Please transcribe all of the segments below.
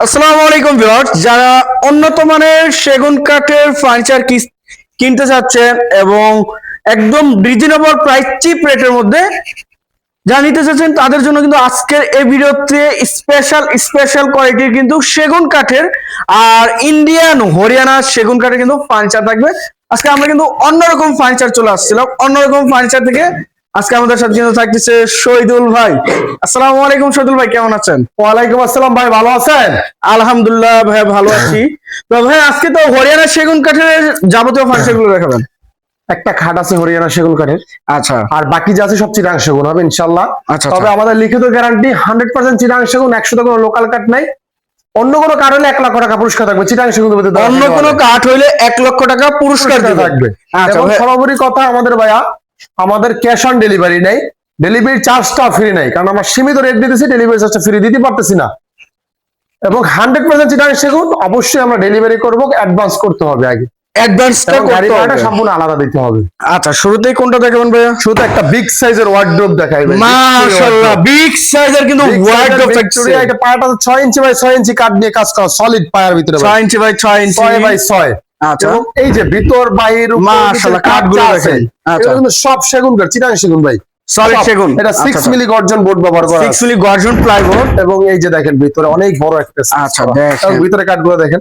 আসসালামু আলাইকুম ভিউয়ার্স, যারা উন্নত মানের সেগুন কাঠের ফার্নিচার কিনতে চাচ্ছেন এবং একদম রিজনেবল প্রাইস চিপ রেটের মধ্যে যা নিতে চাচ্ছেন তাদের জন্য কিন্তু আজকের এই ভিডিওতে স্পেশাল স্পেশাল কোয়ালিটির কিন্তু সেগুন কাঠের আর ইন্ডিয়ান হরিয়ানা সেগুন কাঠের কিন্তু ফার্নিচার থাকবে। আজকে আমরা কিন্তু অন্যরকম ফার্নিচার চলে আসছিলাম। অন্যরকম ফার্নিচার থেকে আজকে আমাদের সাথে কিন্তু থাকতেছে শহীদুল ভাই। আসসালামু আলাইকুম শহীদুল ভাই কেমন আছেন? ওয়ালাইকুম আসসালাম ভাই ভালো আছেন? আলহামদুলিল্লাহ ভাই ভালো আছি। তো ভাই আজকে তো হরিয়ানা সেগুন কাঠের যাবতীয় ফার্নিচারগুলো দেখাবেন। একটা খাট আছে হরিয়ানা সেগুন কাঠের। আচ্ছা। আর বাকি যা আছে সব চিরাং সেগুন হবে ইনশাল্লাহ আচ্ছা, তবে আচ্ছা। আমাদের লিখিত গ্যারান্টি হান্ড্রেড পার্সেন্ট চিরাং সেগুন একশো কোনো লোকাল কাঠ নাই। অন্য কোনো হলে এক লাখ টাকা পুরস্কার থাকবে চিরাং সেগুন অন্য কোনো কাঠ হইলে এক লক্ষ টাকা পুরস্কার পুরস্কার থাকবে। আচ্ছা সর্বোপরি কথা আমাদের ভাইয়া আমাদের ক্যাশ অন ডেলিভারি নেই ডেলিভারি চার্জটা ফ্রি নাই কারণ আমরা সীমিত রেট দিতেছি ডেলিভারি চার্জটা ফ্রি দিতে পারতেছি না। এবং হান্ড্রেড পার্সেন্ট চিটাং সেগুন অবশ্যই আমরা ডেলিভারি করব অ্যাডভান্স করতে হবে আগে। অ্যাডভান্সটা করতে হবে। সম্পূর্ণ আলাদা দিতে হবে। আচ্ছা শুরুতেই কোনটা দেখাবেন ভাইয়া? একটা বিগ সাইজের ওয়ার্ড্রোব দেখাই ভাই। মাশাআল্লাহ বিগ সাইজের কিন্তু ওয়ার্ডরোব থাকছে। এটা পায়াটা ছয় ইঞ্চি বাই ছয় ইঞ্চি কাঠ দিয়ে কাজ করা সলিড পায়ার ভিতরে। 6 ইঞ্চি বাই 6 ইঞ্চি। ছয় বাই ছয়। আচ্ছা। এই যে ভিতর মাশাআল্লাহ, কাঠগুলো দেখেন। আচ্ছা। সব সেগুন কাঠ চিটাং সেগুন ভাই। সলিড সেগুন। এটা মিলি গর্জন বোর্ড ব্যবহার করা 6 মিলি গর্জন প্লাইবোর্ড এবং এই যে দেখেন ভিতরে অনেক বড় একটা আচ্ছা। দেখেন। ভিতরে কাঠগুলো দেখেন।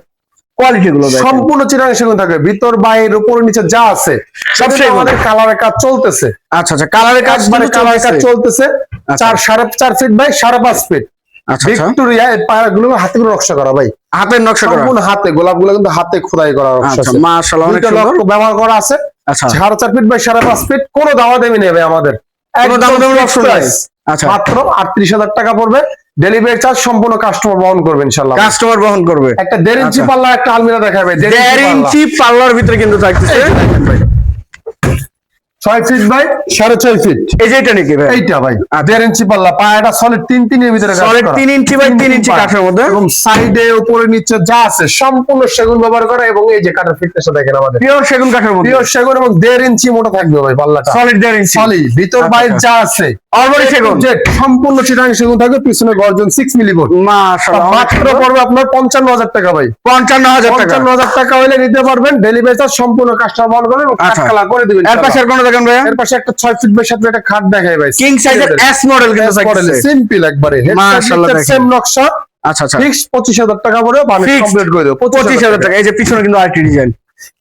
কোয়ালিটি গুলো সম্পূর্ণ চিটাং সেগুন থাকবে। ভিতর বাইরের উপর নিচে যা আছে। সব সেগুন। আমাদের কালারের কাজ চলতেছে। আচ্ছা আচ্ছা। কালারের কাজ মানে কালারের কাজ চলতেছে। আচ্ছা। চার সাড়ে চার ফিট বাই সাড়ে পাঁচ ফিট আচ্ছা আচ্ছা। ভিক্টোরিয়া এই পায়াগুলো হাতে করে নকশা করা ভাই। হাতের নকশা করা। সম্পূর্ণ হাতে গোলাপগুলো কিন্তু হাতে খোদাই করা আচ্ছা মাশাআল্লাহ অনেক সুন্দর। ব্যবহার করা আছে। আচ্ছা। সাড়ে চার ফিট বাই সাড়ে পাঁচ ফিট কোনো দাওয়া দেবে নেবে আমাদের। কোনো দামাদামির fixed option নাই। আচ্ছা। মাত্র আটত্রিশ হাজার টাকা পড়বে। ডেলিভারি চার্জ সম্পূর্ণ কাস্টমার বহন করবে ইনশাল্লাহ কাস্টমার বহন করবে। একটা দেড় ইঞ্চি আচ্ছা। পাল্লা একটা আলমিরা দেখাবে। দেড় ইঞ্চি ইঞ্চি পাল্লার ভিতরে কিন্তু থাকতেছে। ছয় ফিট বাই সাড়ে ছয় ফিট এই যে এটা নাকি ভাই? এইটা ভাই দেড় ইঞ্চি পাল্লা পায়াটা সলিড তিন তিনের ভিতরে সলিড তিন ইঞ্চি বাই তিন ইঞ্চি কাঠের মধ্যে। এবং সাইডে উপরে নিচে যা আছে সম্পূর্ণ সেগুন ব্যবহার করা এবং এই যে কাঠের ফিটনেসটা দেখেন আমাদের। পিওর সেগুন কাঠের মধ্যে। পিওর সেগুন এবং দেড় ইঞ্চি মোটা থাকবে ভাই পাল্লাটা। সলিড দেড় ইঞ্চি সলিড ভিতর আচ্ছা, বাইরে আচ্ছা। যা আছে অলরেডি সেগুন। যে সম্পূর্ণ চিটাং সেগুন থাকবে পিছনে গর্জন সিক্স মিলি বোর্ড মাশাআল্লাহ মাত্র পড়বে আপনার পঞ্চান্ন হাজার টাকা ভাই। পঞ্চান্ন হাজার টাকা। হলে নিতে পারবেন ডেলিভারি চার্জ সম্পূর্ণ কাস্টমার বহন করবেন এবং আচ্ছা। করে দিবেন এর পাশে কোনো দেখেন ভাই এর পাশে একটা ছয় ফিট বাই ফিট একটা খাট দেখায় ভাই। কিং সাইজের এস মডেল কিন্তু সিম্পল একবারে। মাশাআল্লাহ দেখেন। সেম নকশা। আচ্ছা আচ্ছা। ফিক্স পঁচিশ হাজার টাকা পড়বে বানিশ কমপ্লিট করে দেবো। পঁচিশ হাজার টাকা। এই যে পিছনে কিন্তু আরেকটি ডিজাইন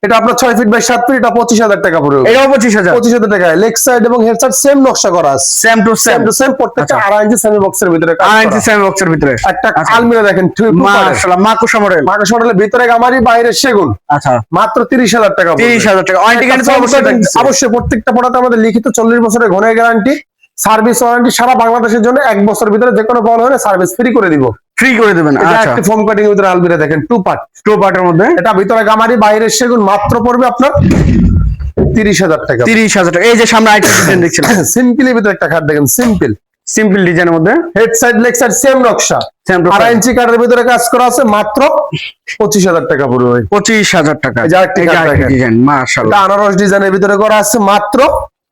এটা আপনার ছয় ফিট বাই সাত ফিট এটা পঁচিশ হাজার টাকা পড়বে। এটাও পঁচিশ হাজার। পঁচিশ হাজার টাকা। লেগ সাইড এবং হেড সাইড সেম নকশা করা same to same to same প্রত্যেকটা আচ্ছা। আড়াই ইঞ্চি সেমি বক্সের ভিতরে করা। ইঞ্চি সেম বক্সের ভিতরে। একটা আচ্ছা। আলমিরা দেখেন মাশাআল্লাহ মাকুসা মডেল মার্কেট মডেলের ভিতরে গামারি বাইরে সেগুন। আচ্ছা। মাত্র তিরিশ হাজার টাকা। তিরিশ হাজার টাকা। অবশ্যই প্রত্যেকটা প্রোডাক্ট আমাদের লিখিত চল্লিশ বছরের ঘনের গ্যারান্টি সার্ভিস ওয়ারেন্টি সারা বাংলাদেশের জন্য এক বছর ভিতরে যে কোনো প্রবলেম হলে সার্ভিস ফ্রি করে দিব। ফ্রি করে দেবেন আচ্ছা। ফোম কাটিং ভিতরে আলমিরা দেখেন টু পার্ট টু পার্টের মধ্যে? এটা ভিতরে গামারি বাইরের সেগুন মাত্র পড়বে আপনার তিরিশ হাজার টাকা। তিরিশ হাজার টাকা। এই যে সামনে আইটেম ডিজাইন ভিতরে একটা খাট দেখেন সিম্পল সিম্পল ডিজাইনের মধ্যে? Head side leg side same নকশা আড়াই ইঞ্চি কাঠের ভিতরে কাজ করা আছে মাত্র পঁচিশ হাজার টাকা পড়বে পঁচিশ হাজার টাকা। ডিজাইন মাশাআল্লাহ। আনারস ডিজাইনের ভিতরে করা আছে মাত্র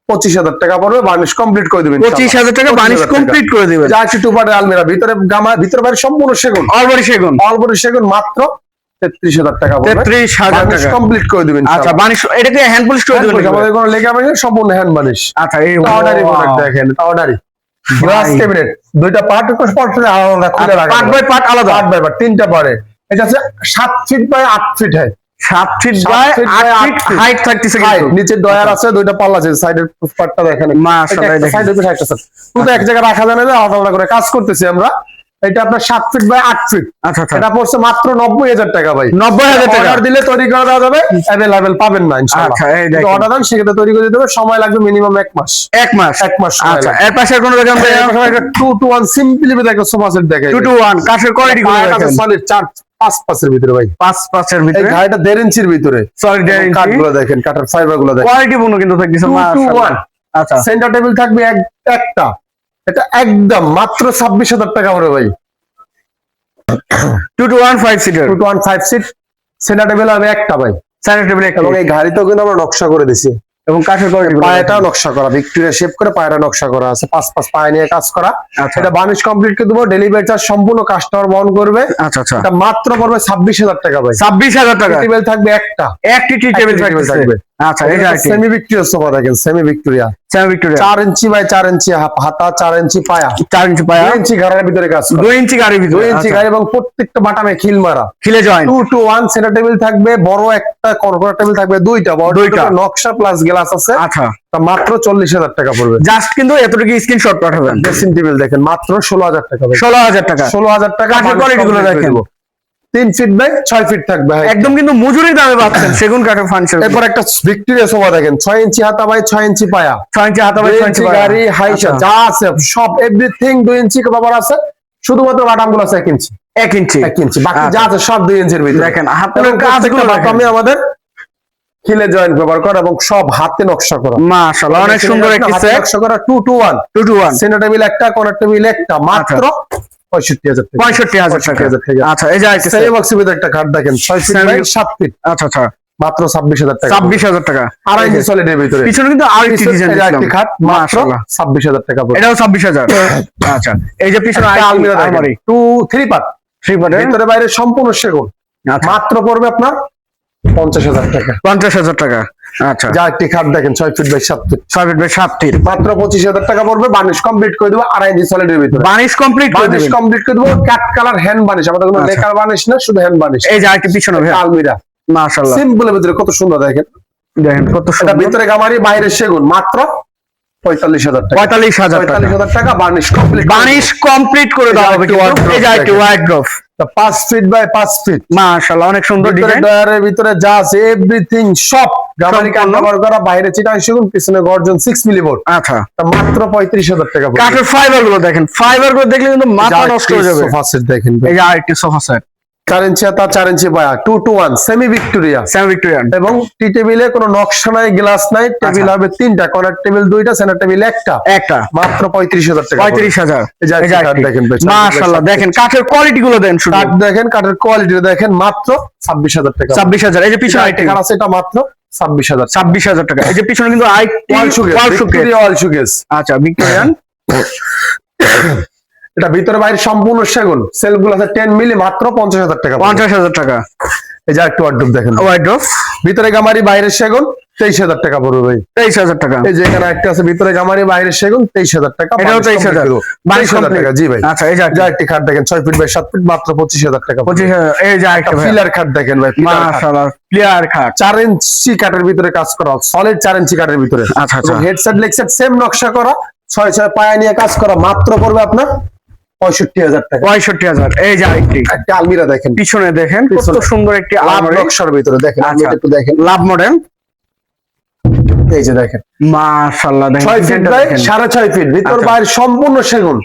পঁচিশ হাজার টাকা পড়বে বার্নিশ কমপ্লিট করে দিবেন পঁচিশ হাজার টাকা বানিশ কমপ্লিট করে দিবেন। যা একটু টুপাটের আলমিরা ভিতরে গামা ভিতরে বাইরে সম্পূর্ণ সেগুন। অলরেডি সেগুন। অলবরি সেগুন মাত্র তেত্রিশ হাজার টাকা তেত্রিশ হাজার টাকা। কমপ্লিট করে দিবেন আচ্ছা বানিশ এটাকে হ্যান্ড পলিশ করে দিবেন আমাদের কোনো লেখা পাবেন সম্পূর্ণ হ্যান্ড বানিশ আচ্ছা এই অর্ডারি প্রোডাক্ট দেখেন অর্ডারি গ্লাস ক্যাবিনেট দুইটা পার্ট আলাদা খুলে রাখা পার্ট বাই পার্ট আলাদা। পার্ট বাই পার্ট তিনটা পারে এটা হচ্ছে সাত ফিট বাই আট ফিট হ্যাঁ। সাত ফিট বাই আট ফিট হাইট থাকতেছে হাইট নিচে ডয়ার আছে দুইটা পাল্লা আছে সাইডের পার্টটা দেখেন। মাশাআল্লাহ, সাইডের পিছনে একটা পুরো এক জায়গায় রাখা যায় না আলাদা আলাদা করে কাজ করতেছি আমরা। এটা আপনার সাত ফিট বাই আট ফিট আচ্ছা আচ্ছা। এটা পড়ছে মাত্র নব্বই হাজার টাকা ভাই। নব্বই হাজার টাকা। দিলে তৈরি করে দেওয়া যাবে অ্যাভেলেবেল পাবেন না আচ্ছা। অর্ডার দেন সেক্ষেত্রে তৈরি করে দিতে হবে। সময় লাগবে মিনিমাম এক মাস। এক মাস। এক মাস আচ্ছা এর পাশে কোনো টু টু ওয়ান সিম্পলি একটা সোফা সেট দেখে টু টু ওয়ান কাঠের কোয়ালিটি গুলো সলিড চার পাঁচ পাঁচের ভিতরে ভাই। পাঁচ পাঁচের ভিতরে গাড়িটা দেড় ইঞ্চির ভিতরে। কাঠগুলো দেখেন কাঠের ফাইবারগুলো দেখেন। কোয়ালিটি পূর্ণ কিন্তু থাকতেছে মাশাআল্লাহ। আচ্ছা। সেন্টার টেবিল থাকবে এক একটা। এটা একদম মাত্র ছাব্বিশ হাজার টাকা পড়ে ভাই। সিটার সিট সেন্টার টেবিল হবে একটা ভাই। স্যানিটারি টেবিল একটা। এই গাড়িতেও কিন্তু আমরা নকশা করে দিছি। এবং কাঠের পায়েটা নকশা করা ভিক্টোরিয়া শেপ করে পায়েটা নকশা করা আছে পাঁচ পাঁচ পায়ে নিয়ে কাজ করা। আচ্ছা। এটা বানিশ কমপ্লিট করে দেবো ডেলিভারি চার্জ সম্পূর্ণ কাস্টমার বহন করবে। আচ্ছা আচ্ছা। এটা মাত্র পড়বে ছাব্বিশ হাজার টাকা ভাই। ছাব্বিশ হাজার টাকা। টেবিল থাকবে একটা। একটি টি টেবিল থাকবে। আচ্ছা এটা সেমি ভিক্টোরিয়া সোফা দেখেন সেমি ভিক্টোরিয়া সেমি ভিক্টোরিয়া ইঞ্চি বাই চার ইঞ্চি হা- হাতা চার ইঞ্চি পায়া। চার ইঞ্চি পায়া। দুই ইঞ্চি ঘরের ভিতরে কাজ করা। ইঞ্চি গাড়ির ভিতরে দুই ইঞ্চি। এবং প্রত্যেকটা বাটামে খিল মারা। খিলে joint two two one centre table থাকবে বড় একটা টেবিল থাকবে দুইটা। বড় দুইটা। নকশা প্লাস গ্লাস আছে। আচ্ছা। তা মাত্র চল্লিশ হাজার টাকা পড়বে। জাস্ট কিন্তু এতটুকু স্ক্রিনশট পাঠাবেন। ড্রেসিং টেবিল দেখেন মাত্র ষোলো হাজার টাকা ভাই। ষোলো হাজার টাকা। ষোলো হাজার টাকা গুলো দেখেন। তিন ফিট বাই ছয় ফিট থাকবে একদম কিন্তু মজুরি দামে পাচ্ছেন সেগুন কাঠের ফার্নিচার এরপর একটা ভিক্টোরিয়া সোফা দেখেন ছয় ইঞ্চি হাতা বাই ছয় ইঞ্চি পায়া। ছয় ইঞ্চি হাতা বাই ছয় ইঞ্চি গাড়ি হাইসা আচ্ছা। যা আছে সব এভরিথিং দুই ইঞ্চি কভার আছে শুধুমাত্র বাটামগুলো আছে এক ইঞ্চি। এক ইঞ্চি। এক ইঞ্চি বাকি আচ্ছা। যা আছে সব দুই ইঞ্চির ভিতরে। দেখেন হাতের কাজগুলো বাটামে আমাদের খিলে জয়েন্ট ব্যবহার করা এবং সব হাতে নকশা করা। মাশাআল্লাহ অনেক সুন্দর একটি নকশা করা two two one two two one centre table একটা কর্নার টেবিল একটা মাত্র পঁয়ষট্টি হাজার পঁয়ষট্টি হাজার টাকা। আচ্ছা এই যে সেমি বক্সের ভিতরে একটা খাট দেখেন ছয় ফিট সাত ফিট আচ্ছা আচ্ছা। মাত্র ছাব্বিশ হাজার টাকা। ছাব্বিশ হাজার টাকা। আড়াই ইঞ্চি সলিডের ভিতরে। পিছনে কিন্তু আরেকটি পিছনে ডিজাইন একটি খাট মাত্র ছাব্বিশ হাজার টাকা এটাও ছাব্বিশ হাজার। আচ্ছা এই যে পিছনে আলমিরা টু থ্রি পার্ট থ্রি পার্টের ভিতরে বাইরে সম্পূর্ণ সেগুন। আচ্ছা। মাত্র পড়বে আপনার পঞ্চাশ হাজার টাকা। পঞ্চাশ হাজার টাকা। আচ্ছা। যা একটি খাট দেখেন ছয় ফিট বাই সাত ফিট। ছয় ফিট বাই সাত ফিট। মাত্র পঁচিশ হাজার টাকা পড়বে বার্নিশ কমপ্লিট করে দেবো আড়াই ইঞ্চি সলিডের ভিতরে। বানিশ কমপ্লিট দেবেন। কমপ্লিট করে দেবো ক্যাট কালার হ্যান্ড বার্নিশ আমাদের কোনো আচ্ছা। লেকার বার্নিশ না শুধু হ্যান্ড বার্নিশ এই যে আরেকটি পিছনে আলমিরা। মাশাআল্লাহ। সিম্পলের ভিতরে কত সুন্দর দেখেন। দেখেন কত সুন্দর। ভিতরে গামারি বাইরে সেগুন মাত্র পঁয়তাল্লিশ হাজার টাকা। পঁয়তাল্লিশ হাজার টাকা। পঁয়তাল্লিশ হাজার টাকা বার্নিশ কমপ্লিট বানিশ কমপ্লিট করে দেওয়া হবে এই যে আরেকটি। ওয়াইড পাঁচ ফিট বাই পাঁচ ফিট মাশাআল্লাহ অনেক সুন্দর ডয়ারের ভিতরে যা আছে এভরিথিং সব গামারি করা বাইরে চিটাং সেগুন পিছনে গর্জন সিক্স মিলি বোর্ড আচ্ছা। মাত্র পঁয়ত্রিশ হাজার টাকা। কাঠের ফাইবারগুলো দেখেন। ফাইবারগুলো দেখলে কিন্তু মাথা নষ্ট হয়ে যাবে। সোফা সেট দেখেন। এই আরেকটি সোফা সেট চার ইঞ্চি হাতা চার ইঞ্চি বায়া। Two two one semi Victoria same Victorian এবং টি টেবিলে কোনো নকশা নাই গ্লাস নাই টেবিল আচ্ছা। হবে তিনটা কর্নার টেবিল দুইটা সেন্টার টেবিল একটা। একটা। মাত্র পঁয়ত্রিশ হাজার টাকা পঁয়ত্রিশ হাজার। দেখেন ভাই, মাশাআল্লাহ দেখেন কাঠের কোয়ালিটি গুলো দেন শুধু। কাঠ দেখেন কাঠের কোয়ালিটি দেখেন মাত্র ছাব্বিশ হাজার টাকা। ছাব্বিশ হাজার এই যে পিছনে কাঠ আছে এটা মাত্র ছাব্বিশ হাজার ছাব্বিশ হাজার টাকা। এই যে পিছনে কিন্তু আইটি ওয়াল ওয়াল আচ্ছা ভিক্টোরিয়ান এটা ভিতরে বাইরে সম্পূর্ণ সেগুন। সেলফগুলো আছে টেন মিলি মাত্র পঞ্চাশ হাজার টাকা পঞ্চাশ হাজার টাকা। এই যে একটু ওয়ার্ডরোব দেখেন। ওয়াইড ভিতরে গামারি বাইরে সেগুন তেইশ হাজার টাকা পড়বে ভাই। তেইশ হাজার টাকা। এই যে এখানে একটা আছে ভিতরে গামারি বাইরে সেগুন তেইশ হাজার টাকা এটাও তেইশ হাজার। তেইশ হাজার টাকা জি ভাই। আচ্ছা এই যে একটি খাট দেখেন ছয় ফিট বাই সাত ফিট মাত্র পঁচিশ হাজার টাকা পঁচিশ হাজার এই যে ভাই। পিলার খাট দেখেন ভাই প্লেয়ার খাট চার ইঞ্চি কাঠের ভিতরে কাজ করা সলিড চার ইঞ্চি কাঠের ভিতরে। আচ্ছা, আচ্ছা। হেডসেট লেগসেট সেম নকশা করা ছয় ছয় পায়া নিয়ে কাজ করা মাত্র পড়বে আপনার পঁয়ষট্টি হাজার টাকা। পঁয়ষট্টি হাজার এই যে আরেকটি। একটা আলমিরা দেখেন। পিছনে দেখেন কত সুন্দর একটি নকশার ভিতরে দেখেন আচ্ছা। একটু দেখেন। Love model. এই যে দেখেন। মাশাআল্লাহ দেখেন ছয় ফিট বাই দেখেন। সাড়ে ছয় ফিট ভিতর আচ্ছা। বাইরে সম্পূর্ণ সেগুন।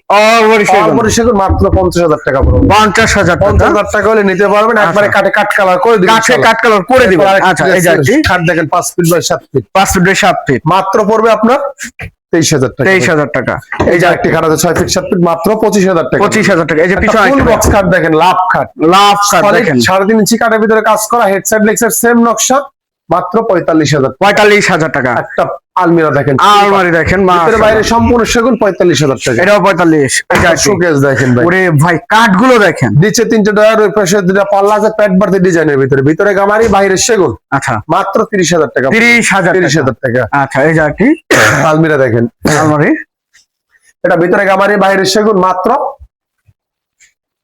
মাত্র টাকা পড়বে। টাকা। হলে নিতে পারবেন। একবারে কাটে কাট কালার করে দিবেন কাট কালার করে দিবেন। আচ্ছা এই যে খাট দেখেন পাঁচ ফিট বাই সাত ফিট। পাঁচ ফিট বাই সাত ফিট। মাত্র পড়বে আপনার তেইশ হাজার টাকা। তেইশ হাজার টাকা। এই যে একটি খাট আছে ছয় ফিট সাত ফিট মাত্র পঁচিশ হাজার টাকা। পঁচিশ হাজার টাকা। এই যে পিছনে ফুল বক্স খাট দেখেন। লাভ খাট লাভ দেখেন। সাড়ে তিন ইঞ্চি কাঠের ভিতরে কাজ করা হেডসেট সেম নকশা মাত্র পঁয়তাল্লিশ হাজার পঁয়তাল্লিশ হাজার টাকা। একটা আলমিরা দেখেন। আলমারি দেখেন বাইরে সম্পূর্ণ সেগুন পঁয়তাল্লিশ হাজার টাকা। এটাও পঁয়তাল্লিশ। শোকেস দেখেন ভাই। ওরে ভাই কাঠগুলো দেখেন। নিচে তিনটে ডয়ার ওই পাশে দুটা পাল্লা আছে প্যাট বাড়তি ডিজাইনের ভিতরে। ভিতরে গামারি বাইরে সেগুন। আচ্ছা। মাত্র তিরিশ হাজার টাকা। তিরিশ হাজার তিরিশ হাজার টাকা। আচ্ছা এই যে আরেকটি আলমিরা দেখেন। আলমারি। এটা ভিতরে গামারি বাইরে সেগুন মাত্র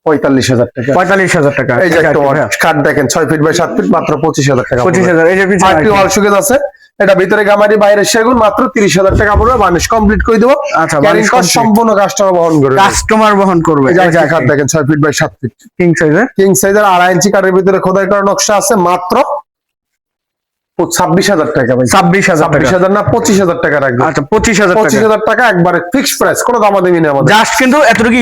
পঁয়তাল্লিশ হাজার টাকা। পঁয়তাল্লিশ হাজার টাকা। এই যে একটা কাঠ দেখেন ছয় ফিট বাই সাত ফিট মাত্র পঁচিশ হাজার টাকা। পঁচিশ হাজার এই যে আছে। এটা ভিতরে গামারি বাইরে সেগুন মাত্র তিরিশ হাজার টাকা পড়বে। মানুষ কমপ্লিট করে দেবো। আচ্ছা সম্পূর্ণ কাস্টমার বহন করবে। কাস্টমার বহন করবে। আরেকটি খাট দেখেন ছয় ফিট বাই সাত ফিট কিং সাইজের কিং সাইজের আড়াই ইঞ্চি কাঠের ভিতরে খোদাই করা নকশা আছে মাত্র ছাব্বিশ হাজার টাকা ভাই। ছাব্বিশ হাজার ছাব্বিশ টাকা। হাজার না পঁচিশ হাজার টাকা রাখবে। আচ্ছা পঁচিশ হাজার পঁচিশ টাকা হাজার টাকা একবারে ফিক্স প্রাইস কোনো দামাদামি নেই আমাদের। জাস্ট কিন্তু এতটুকু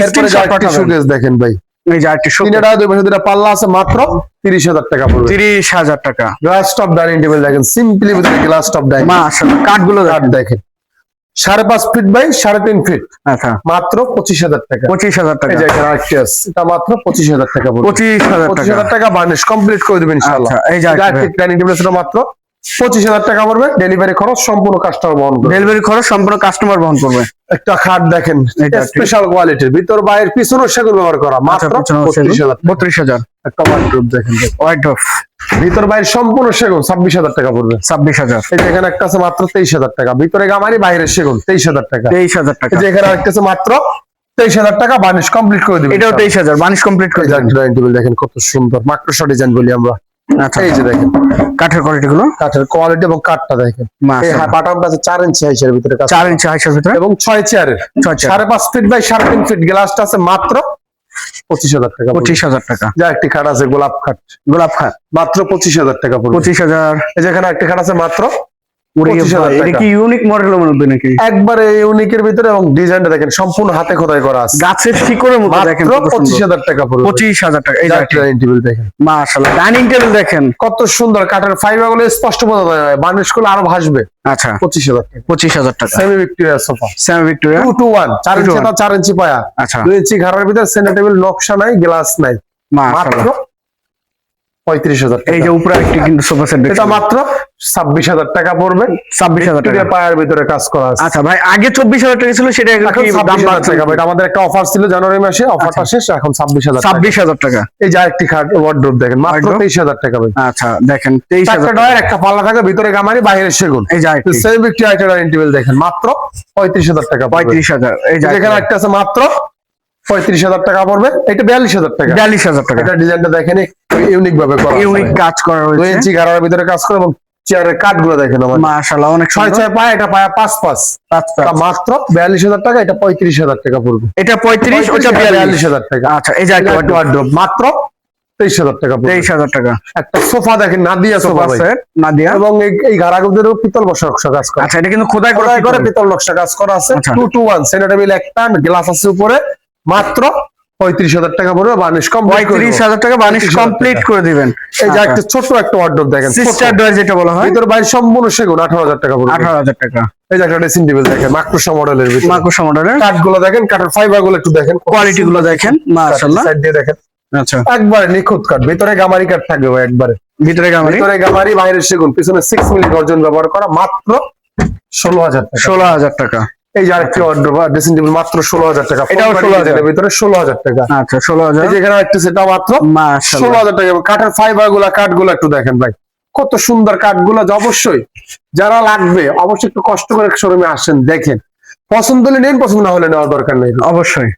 দেখেন ভাই। এই যে আরেকটি তিন টাকা দুই পাশে দুটা পাল্লা আছে মাত্র তিরিশ হাজার টাকা পড়বে। তিরিশ হাজার টাকা। গ্লাস টপ ডাইনিং টেবিল দেখেন সিম্পলি ভিতরে গ্লাস টপ ডাইনিং মাশাআল্লাহ কাঠগুলো কাঠ দেখেন। সাড়ে পাঁচ ফিট বাই সাড়ে তিন ফিট আচ্ছা। মাত্র পঁচিশ হাজার টাকা। পঁচিশ হাজার টাকা। এটা মাত্র পঁচিশ হাজার টাকা পঁচিশ হাজার টাকা। বার্নিশ কমপ্লিট করে দেবেন আচ্ছা এই যে ডাইনিং টেবিল মাত্র পঁচিশ হাজার টাকা পড়বে ডেলিভারি খরচ সম্পূর্ণ কাস্টমার বহন করবে। ডেলিভারি খরচ সম্পূর্ণ কাস্টমার বহন করবে। একটা খাট দেখেন এটা স্পেশাল কোয়ালিটির ভিতর বাইরের পিছনের সেগুন ব্যবহার করা মাত্র আচ্ছা বত্রিশ হাজার বত্রিশ হাজার। একটা ওয়ার্ডরোব দেখেন। হোয়াইট অফ ভিতর বাইরে সম্পূর্ণ সেগুন ছাব্বিশ হাজার টাকা পড়বে। ছাব্বিশ হাজার। এখানে একটা আছে মাত্র তেইশ হাজার টাকা। ভিতরে গামারি বাইরের সেগুন তেইশ হাজার টাকা। তেইশ হাজার টাকা। এখানে একটা আছে মাত্র তেইশ হাজার টাকা বানিশ কমপ্লিট করে দিবে এটাও তেইশ হাজার বানিশ কমপ্লিট করে দেবেন। দেখেন কত সুন্দর মাইক্রোসফট ডিজাইন বলি আমরা। এই যে দেখেন। কাঠের কোয়ালিটি গুলো? কাঠের কোয়ালিটি এবং কাঠটা দেখেন। চার ইঞ্চি হাইসের ভিতরে কাজ চার ইঞ্চি হাইসের ভিতরে? এবং ছয় চেয়ারের। সাড়ে পাঁচ ফিট বাই সাড়ে তিন ফিট গ্লাসটা আছে মাত্র পঁচিশ হাজার টাকা পঁচিশ হাজার টাকা। যা একটি খাট আছে গোলাপ খাট। গোলাপ খাট। মাত্র পঁচিশ হাজার টাকা পঁচিশ হাজার। এই যেখানে একটি খাট আছে মাত্র উড়ে 25,000 এটা কি ইউনিক মডেলের মধ্যে নাকি? একবারে ইউনিকের ভিতরে এবং ডিজাইনটা দেখেন সম্পূর্ণ হাতে খোদাই করা আছে। গাছের শিকড়ের মতো দেখেন পঁচিশ হাজার টাকা পড়বে। পঁচিশ হাজার টাকা এই ডাইনিং টেবিল দেখেন। মাশাল্লাহ ডাইনিং টেবিল দেখেন। কত সুন্দর কাঠের ফাইবারগুলো স্পষ্ট বোঝা যায়। গুলো আরও ভাসবে। আচ্ছা। পঁচিশ হাজার টাকা। পঁচিশ হাজার টাকা। Semi Victoria sofa same Victoria two two one চার ইঞ্চি চার ইঞ্চি পায়া। আচ্ছা। দুই ইঞ্চি ঘরের ভিতরে সেন্টার টেবিল নকশা নাই গ্লাস নাই। মাত্র পঁয়ত্রিশ হাজার এই যে উপরে একটি কিন্তু সোফা সেট এটা মাত্র ছাব্বিশ হাজার টাকা পড়বে। ছাব্বিশ হাজার টাকা। ভিক্টোরিয়া ভিতরে কাজ করা আছে। আচ্ছা ভাই আগে চব্বিশ হাজার টাকা ছিল সেটা এখন এখন দাম ছাব্বিশ হাজার বাড়ছে টাকা। এটা আমাদের একটা অফার ছিল জানুয়ারি মাসে অফারটা শেষ এখন ছাব্বিশ হাজার ছাব্বিশ হাজার টাকা। এই যে আরেকটি খাট দেখেন মাত্র তেইশ হাজার টাকা ভাই। আচ্ছা দেখেন তেইশ চারটা হাজার ডয়ের একটা পাল্লা থাকে ভিতরে গামারি বাইরে সেগুন। এই যে সেমি একটা দেখেন মাত্র পঁয়ত্রিশ হাজার টাকা পঁয়ত্রিশ হাজার এই যে একটা আছে মাত্র পঁয়ত্রিশ হাজার টাকা পড়বে। এটা বিয়াল্লিশ হাজার টাকা। বিয়াল্লিশ হাজার টাকা। এটা ডিজাইনটা দেখেন ইউনিক ভাবে করা ইউনিক কাজ করা দুই ইঞ্চি গাড়ার ভিতরে কাজ করে এবং চেয়ারের কাঠগুলো দেখেন আমার। অনেক ছয় ছয় পায় এটা পায় পাঁচ পাঁচ। মাত্র বিয়াল্লিশ হাজার টাকা এটা পঁয়ত্রিশ হাজার টাকা পড়বে। এটা পঁয়ত্রিশ ওটা বিয়াল্লিশ। হাজার টাকা। আচ্ছা এই যে মাত্র তেইশ হাজার টাকা তেইশ হাজার টাকা। একটা সোফা দেখেন নাদিয়া সোফা। সেট নাদিয়া। এবং এই- এই পিতল বসা নকশা কাজ করা। আচ্ছা এটা কিন্তু খোদাই করে পিতল। নকশা কাজ করা আছে। টু টু ওয়ান সেন্টার একটা গ্লাস আছে উপরে। মাত্র পঁয়ত্রিশ হাজার টাকা পড়বে বানিশ কম পঁয়ত্রিশ হাজার টাকা 35,000 কমপ্লিট করে দিবেন। এই যে একটা ছোট একটা ওয়ার্ডরোব দেখেন সিস্টার ডয়ার যেটা বলা হয়। ভিতর বাইরে সম্পূর্ণ সেগুন আঠারো হাজার টাকা পড়বে। আঠারো হাজার টাকা। এই যে একটা ড্রেসিং টেবিল দেখেন মাকড়সা মডেলের ভিতরে। মাকুসা মডেলের কাঠগুলো দেখেন কাঠের ফাইবারগুলো একটু দেখেন। কোয়ালিটি গুলো দেখেন মাশাল্লাহ সাইড দিয়ে দেখেন। আচ্ছা। একবারে নিখুঁত কাঠ ভিতরে গামারি কাঠ থাকবে ভাই একবারে। ভিতরে গামারি? ভিতরে গামারি বাইরে সেগুন পিছনে সিক্স মিলি গর্জন ব্যবহার করা মাত্র ষোলো হাজার টাকা। ষোলো হাজার টাকা। এই যে আরেকটি অর্ডার বা ড্রেসিং টেবিল মাত্র ষোলো হাজার টাকা। এটাও 16,000 এর ভিতরে ষোলো হাজার টাকা। আচ্ছা ষোলো হাজার এই যে এখানে একটু সেটা মাত্র ষোলো হাজার টাকা। কাঠের ফাইবারগুলা কাঠগুলো একটু দেখেন ভাই। কত সুন্দর কাঠগুলো অবশ্যই যারা লাগবে অবশ্যই একটু কষ্ট করে শোরুমে আসেন দেখেন। পছন্দ হলে নেন পছন্দ না হলে নেওয়ার দরকার নেই। অবশ্যই।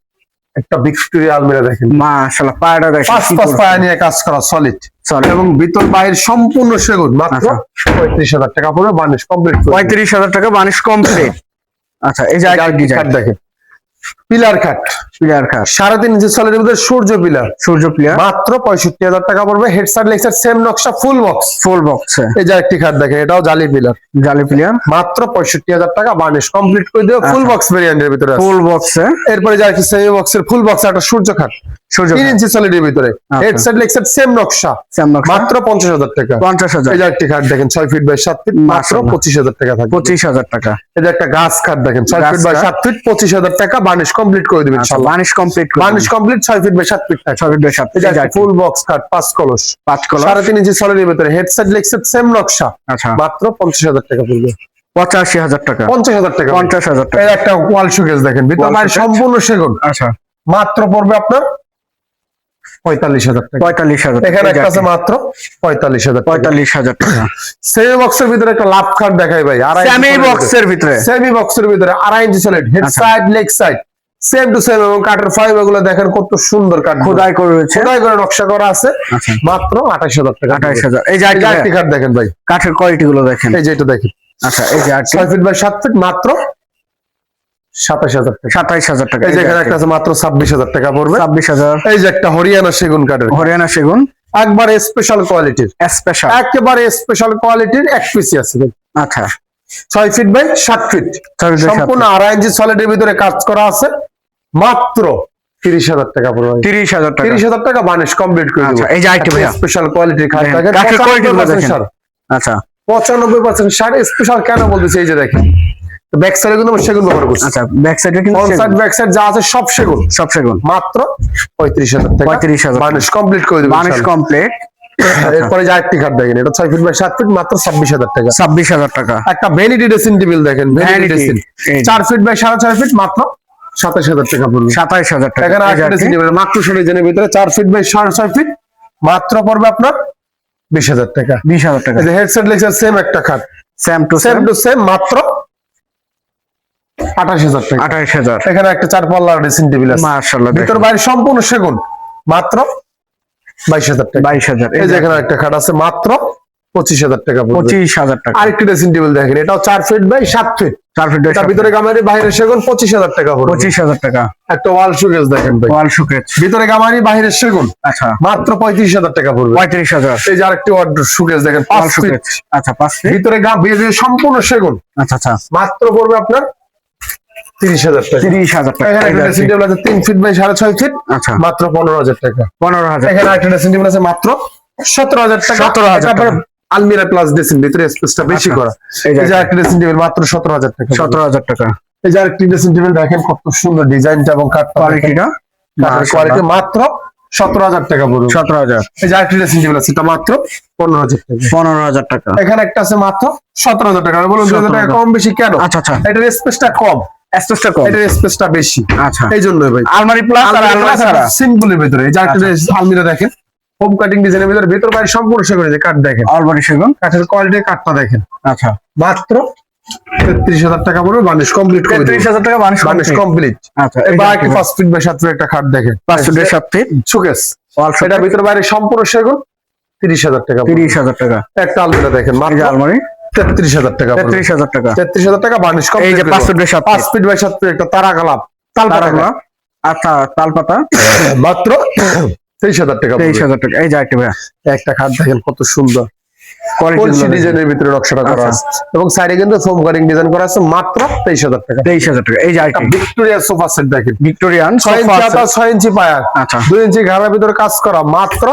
একটা ভিক্টোরিয়া আলমিরা দেখেন। মাশাল্লাহ পায়রা দেখেন পাঁচ পাঁচ পায়া নিয়ে কাজ করা সলিড। এবং ভিতর বাইরে সম্পূর্ণ সেগুন মাত্র আচ্ছা। পঁয়ত্রিশ হাজার টাকা পড়বে বানিশ কমপ্লিট পঁয়ত্রিশ হাজার টাকা বানিশ কমপ্লিট আচ্ছা এই যে ডিজাইন দেখেন পিলার কাঠ প্লেয়ার কাজ সাড়ে তিন ইঞ্চি মধ্যে সূর্য পিলার। সূর্য প্লেয়ার মাত্র পঁয়ষট্টি হাজার টাকা পড়বে হেড সাইড সেম নকশা ফুল বক্স ফুল বক্স এই যে একটি খাট দেখেন এটাও জালি পিলার। জালি প্লেয়ার মাত্র পঁয়ষট্টি হাজার টাকা বানিশ কমপ্লিট করে দিও ফুল। বক্স ভেরিয়েন্টের ভিতরে ফুল বক্সে এরপরে যা সেমি বক্সের ফুল বক্স একটা সূর্য খাট। সূর্য তিন ইঞ্চি সলিডের ভিতরে। আচ্ছা। Head side leg side same নকশা। মাত্র পঞ্চাশ হাজার টাকা। পঞ্চাশ হাজার। এই যে একটি খাট দেখেন ছয় ফিট বাই সাত ফিট মাত্র পঁচিশ হাজার টাকা থাকবে। পঁচিশ হাজার টাকা। এই যে একটা গাছ খাট দেখেন ছয় ফিট বাই সাত ফিট পঁচিশ হাজার টাকা বানিশ কমপ্লিট করে দিবেন বানিশ কমপ্লিট বানিশ কমপ্লিট ছয় ফিট বাই সাত ফিট থাকবে ছবি দুই সাত এই যে একটা ফুল বক্স কাট পাঁচ কলস। পাঁচ সাড়ে তিন ইঞ্চি সলিডের ভিতরে হেড সাইড লেগ সেম নকশা। আচ্ছা। মাত্র পঞ্চাশ হাজার টাকা পড়বে। পঁচাশি হাজার টাকা। পঞ্চাশ হাজার টাকা পঞ্চাশ হাজার টাকা। একটা ওয়াল শোকেস দেখেন ভিতর সম্পূর্ণ সেগুন। আচ্ছা। মাত্র পড়বে আপনার পঁয়তাল্লিশ হাজার টাকা। পঁয়তাল্লিশ হাজার এখানে একটা আছে মাত্র পঁয়তাল্লিশ হাজার পঁয়তাল্লিশ হাজার টাকা। সেমি বক্সের ভিতরে একটা লাভ খাট দেখাই ভাই সেমি বক্সের ভিতরে। সেমি বক্সের ভিতরে আড়াই ইঞ্চি solid head. Side leg side same to same এবং কাঠের ফাইবারগুলো দেখেন কত সুন্দর কাঠ। খোদাই করে রয়েছে। খোদাই করে নকশা করা আছে। আচ্ছা। মাত্র আঠাশ হাজার টাকা। আঠাইশ হাজার। এই যে আরেকটি কাঠ দেখেন ভাই। কাঠের কোয়ালিটি গুলো দেখেন। এই যে এটা দেখেন। আচ্ছা এই যে ছয় ফিট বাই সাত ফিট মাত্র সাতাশ হাজার টাকা। সাতাইশ হাজার টাকা। এই যে এখানে একটা আছে মাত্র ছাব্বিশ হাজার টাকা পড়বে। ছাব্বিশ হাজার। এই যে একটা হরিয়ানা সেগুন কাঠের। হরিয়ানা সেগুন। একবারে স্পেশাল কোয়ালিটির স্পেশাল একেবারে স্পেশাল কোয়ালিটির এক পিসি আছে আচ্ছা। ছয় ফিট বাই সাত ফিট সম্পূর্ণ আড়াই ইঞ্চি সলিডের ভিতরে কাজ করা আছে। মাত্র তিরিশ হাজার টাকা পড়বে তিরিশ হাজার টাকা। তিরিশ হাজার টাকা বানিশ কমপ্লিট করে আচ্ছা, এই যে স্পেশাল কোয়ালিটির খাট। সার। আচ্ছা। পঁচানব্বই পার্সেন্ট সার। স্পেশাল কেন বলতেছি? এই যে দেখেন। ব্যাক সাইডে কিন্তু সেগুন ব্যবহার করছি। আচ্ছা ব্যাক সাইডে কিন্তু ফ্রন্ট সাইড ব্যাক সাইড যা আছে সব সেগুন। সব সেগুন। মাত্র পঁয়ত্রিশ হাজার টাকা। কমপ্লিট করে। কমপ্লিট এরপরে যে খাট দেখেন এটা ছয় ফিট বাই সাত ফিট মাত্র ছাব্বিশ হাজার টাকা। ছাব্বিশ হাজার টাকা। একটা ভ্যানিটি ড্রেসিং টেবিল দেখেন ভ্যানিটি ড্রেসিং ফিট বাই সাড়ে চার ফিট মাত্র সাতাশ হাজার টাকা পড়বে। সাতাইশ হাজার টাকা। মাত্র ষোলো ভিতরে চার ফিট বাই সাড়ে ছয় ফিট মাত্র পড়বে আপনার বিশ হাজার টাকা। বিশ হাজার টাকা। হেডসেট লেগেছে সেম একটা খাট। Same to same to same মাত্র আঠাশ হাজার টাকা। আঠাইশ হাজার। এখানে একটা চার পাল্লা ড্রেসিং টেবিল আছে। ভিতর বাইরে সম্পূর্ণ সেগুন মাত্র বাইশ হাজার টাকা। বাইশ হাজার এই যে এখানে একটা খাট আছে মাত্র পঁচিশ হাজার টাকা পঁচিশ হাজার টাকা। আরেকটি ড্রেসিং টেবিল দেখেন এটাও চার ফিট বাই সাত ফিট চার ফিট তার ভিতরে গামারি বাইরে সেগুন পঁচিশ হাজার টাকা পড়বে। পঁচিশ হাজার টাকা। একটা ওয়াল সুকেস দেখেন ভাই। ওয়াল শুকেজ ভিতরে গামারি বাইরে সেগুন। আচ্ছা। মাত্র পঁয়ত্রিশ হাজার টাকা পড়বে। পঁয়ত্রিশ হাজার। এই যে আরেকটি সুকেস দেখেন পাঁচ শুকেজ আচ্ছা পাঁচ ভিতরে গা সম্পূর্ণ সেগুন। আচ্ছা আচ্ছা। মাত্র পড়বে আপনার তিরিশ হাজার টাকা। তিরিশ হাজার টাকা। এখানে ড্রেসিং টেবিল আছে তিন ফিট বাই সাড়ে ছয় ফিট আচ্ছা। মাত্র পনেরো হাজার টাকা। পনেরো হাজার। এখানে একটা ড্রেসিং টেবিল আছে মাত্র সতেরো হাজার টাকা। 17,000 এটা আবার টাকা। আলমিরা প্লাস ড্রেসিং ভিতরে স্পেসটা বেশি আচ্ছা। করা এই যে একটা ড্রেসিং টেবিল মাত্র সতেরো হাজার টাকা। সতেরো হাজার টাকা। এই যে আরেকটি ড্রেসিং টেবিল দেখেন কত সুন্দর ডিজাইনটা এবং কাঠটা কোয়ালিটিটা কোয়ালিটি মাত্র সতেরো হাজার টাকা পড়বে সতেরো হাজার। এই যে আরেকটি ড্রেসিং টেবিল আছে এটা মাত্র পনেরো হাজার টাকা। পনেরো হাজার টাকা। এখানে একটা আছে মাত্র সতেরো হাজার টাকা। বলুন দুই হাজার টাকা কম বেশি কেন? আচ্ছা আচ্ছা। এটার স্পেসটা কম। এস্টোসটা কম। এটার স্পেসটা বেশি। আচ্ছা। এই জন্যই ভাই। আলমারি প্লাস আর আলমারি সিম্পলের ভিতরে। এই যে একটা আচ্ছা। আলমিরা দেখেন। হোম কাটিং ডিজাইনের ভিতরে ভিতর বাইরে সম্পূর্ণ সেগুলো যে কাঠ দেখেন। আলমারি সেগুন? কাঠের কোয়ালিটির কাঠটা দেখেন। আচ্ছা। মাত্র তেত্রিশ হাজার টাকা পড়বে বানিশ কমপ্লিট তেত্রিশ হাজার টাকা মানুষ বানিশ কমপ্লিট আচ্ছা এবার একটি পাঁচ ফিট বা সাত ফিট একটা খাট দেখেন। পাঁচ ফুটের সাত ফিট সুকেস ওয়াল ভিতর বাইরে সম্পূর্ণ সেগুন তিরিশ হাজার টাকা তিরিশ হাজার টাকা। একটা আলমিরা দেখেন আলমারি। তেত্রিশ হাজার টাকা। তেত্রিশ হাজার টাকা। তেত্রিশ হাজার টাকা বানিশ এই যে কমপ্লিট পাঁচ ফুটের সাত পাঁচ ফিট ফিট বাই সাত ফিট একটা তারা কালাপ তাল তারাগুলা আচ্ছা তালপাতা। মাত্র তেইশ হাজার টাকা তেইশ হাজার টাকা। এই যে একটা একটা খাট দেখেন কত সুন্দর। কোয়ালিটি ডিজাইনের ভিতরে নকশাটা করা আচ্ছা। আছে। এবং সাইডে কিন্তু ফোম কাটিং ডিজাইন করা আছে মাত্র তেইশ হাজার টাকা। তেইশ হাজার টাকা। এই যে একটা ভিক্টোরিয়া সোফা সেট দেখেন। ভিক্টোরিয়ান ছয় ইঞ্চি হাতা ছয় ইঞ্চি পায়া। আচ্ছা। দুই ইঞ্চি ঘাড়ার ভিতরে কাজ করা মাত্র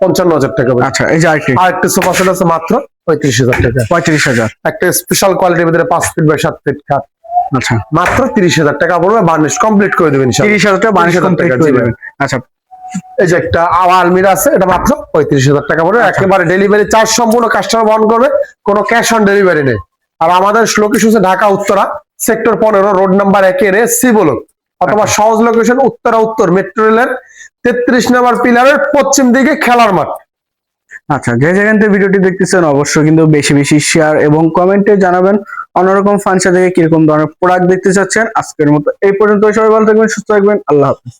পঞ্চান্ন হাজার টাকা আচ্ছা এই যে আরেকটি। আর একটা সোফা সেট আছে মাত্র পঁয়ত্রিশ হাজার টাকা। পঁয়ত্রিশ হাজার। একটা স্পেশাল কোয়ালিটির ভিতরে পাঁচ ফিট বাই সাত ফিট খাট। আচ্ছা। মাত্র তিরিশ হাজার টাকা পড়বে বার্নিশ কমপ্লিট করে দেবেন তিরিশ হাজার টাকা 30,000 কমপ্লিট করে দেবেন। আচ্ছা। এই যে একটা আলমিরা আছে এটা মাত্র পঁয়ত্রিশ হাজার টাকা পড়বে। একেবারে ডেলিভারি চার্জ সম্পূর্ণ কাস্টমার বহন করবে কোনো ক্যাশ অন ডেলিভারি নেই। আর আমাদের লোকেশন হচ্ছে ঢাকা উত্তরা সেক্টর পনেরো রোড নাম্বার একে রে সি বলো অথবা সহজ লোকেশন উত্তরা উত্তর মেট্রো রেলের তেত্রিশ নাম্বার পিলারের পশ্চিম দিকে খেলার মাঠ। আচ্ছা যে যেখান থেকে ভিডিওটি দেখতেছেন অবশ্যই কিন্তু বেশি বেশি শেয়ার এবং কমেন্টে জানাবেন অন্যরকম ফাংশন থেকে কীরকম ধরনের প্রোডাক্ট দেখতে চাচ্ছেন। আজকের মতো এই পর্যন্ত, সবাই ভালো থাকবেন, সুস্থ থাকবেন, আল্লাহ হাফিজ।